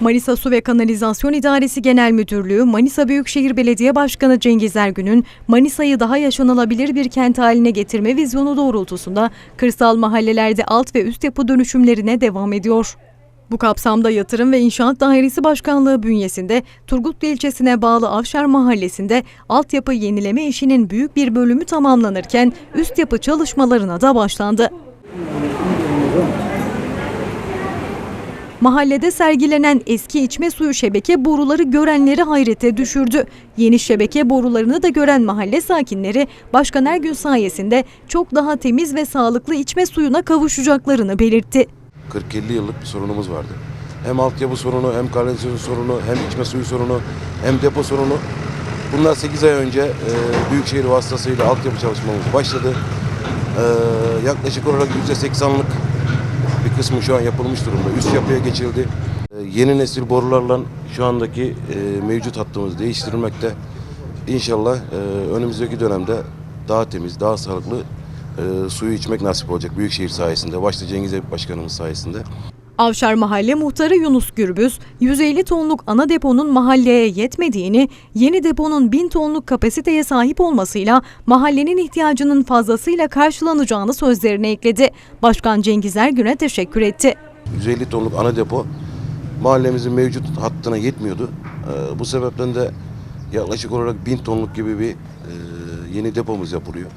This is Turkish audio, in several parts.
Manisa Su ve Kanalizasyon İdaresi Genel Müdürlüğü, Manisa Büyükşehir Belediye Başkanı Cengiz Ergün'ün Manisa'yı daha yaşanılabilir bir kent haline getirme vizyonu doğrultusunda kırsal mahallelerde alt ve üst yapı dönüşümlerine devam ediyor. Bu kapsamda Yatırım ve İnşaat Dairesi Başkanlığı bünyesinde Turgutlu ilçesine bağlı Avşar Mahallesi'nde altyapı yenileme işinin büyük bir bölümü tamamlanırken üst yapı çalışmalarına da başlandı. Mahallede sergilenen eski içme suyu şebeke boruları görenleri hayrete düşürdü. Yeni şebeke borularını da gören mahalle sakinleri Başkan Ergün sayesinde çok daha temiz ve sağlıklı içme suyuna kavuşacaklarını belirtti. 40-50 yıllık bir sorunumuz vardı. Hem altyapı sorunu, hem kanalizasyon sorunu, hem içme suyu sorunu, hem depo sorunu. Bunlar 8 ay önce e, Büyükşehir vasıtasıyla altyapı çalışmamız başladı. E, yaklaşık olarak %80'lık bir kısmı şu an yapılmış durumda. Üst yapıya geçildi. E, yeni nesil borularla şu andaki e, mevcut hattımız değiştirilmekte. İnşallah e, önümüzdeki dönemde daha temiz, daha sağlıklı e, suyu içmek nasip olacak Büyükşehir sayesinde. Başta Cengiz Başkanımız sayesinde. Avşar Mahalle Muhtarı Yunus Gürbüz, 150 tonluk ana deponun mahalleye yetmediğini, yeni deponun 1000 tonluk kapasiteye sahip olmasıyla mahallenin ihtiyacının fazlasıyla karşılanacağını sözlerine ekledi. Başkan Cengiz Ergün'e teşekkür etti. 150 tonluk ana depo mahallemizin mevcut hattına yetmiyordu. Ee, bu sebepten de yaklaşık olarak 1000 tonluk gibi bir e, yeni depomuz yapılıyor.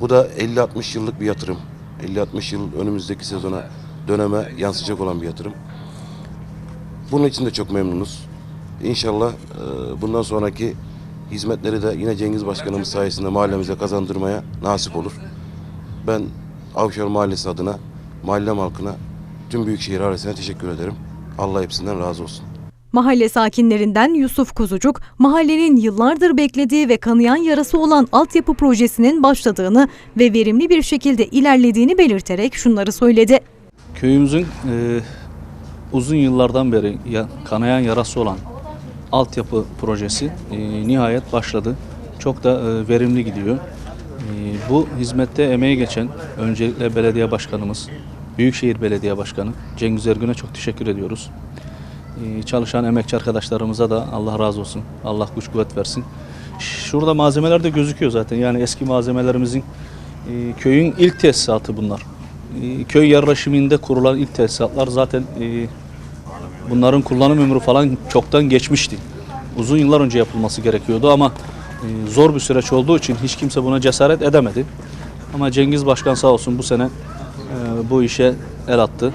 Bu da 50-60 yıllık bir yatırım. 50-60 yıl önümüzdeki sezona döneme yansıyacak olan bir yatırım. Bunun için de çok memnunuz. İnşallah e, bundan sonraki hizmetleri de yine Cengiz Başkanımız sayesinde mahallemize kazandırmaya nasip olur. Ben Avşar Mahallesi adına, mahallem halkına, tüm Büyükşehir ailesine teşekkür ederim. Allah hepsinden razı olsun. Mahalle sakinlerinden Yusuf Kuzucuk, mahallenin yıllardır beklediği ve kanayan yarası olan altyapı projesinin başladığını ve verimli bir şekilde ilerlediğini belirterek şunları söyledi. Köyümüzün e, uzun yıllardan beri ya, kanayan yarası olan altyapı projesi e, nihayet başladı. Çok da e, verimli gidiyor. E, bu hizmette emeği geçen öncelikle belediye başkanımız, Büyükşehir Belediye Başkanı Cengiz Ergün'e çok teşekkür ediyoruz. E, çalışan emekçi arkadaşlarımıza da Allah razı olsun. Allah güç kuvvet versin. Şurada malzemeler de gözüküyor zaten. Yani eski malzemelerimizin e, köyün ilk tesisatı bunlar. E, köy yerleşiminde kurulan ilk tesisatlar zaten e, bunların kullanım ömrü falan çoktan geçmişti. Uzun yıllar önce yapılması gerekiyordu ama e, zor bir süreç olduğu için hiç kimse buna cesaret edemedi. Ama Cengiz Başkan sağ olsun bu sene e, bu işe el attı.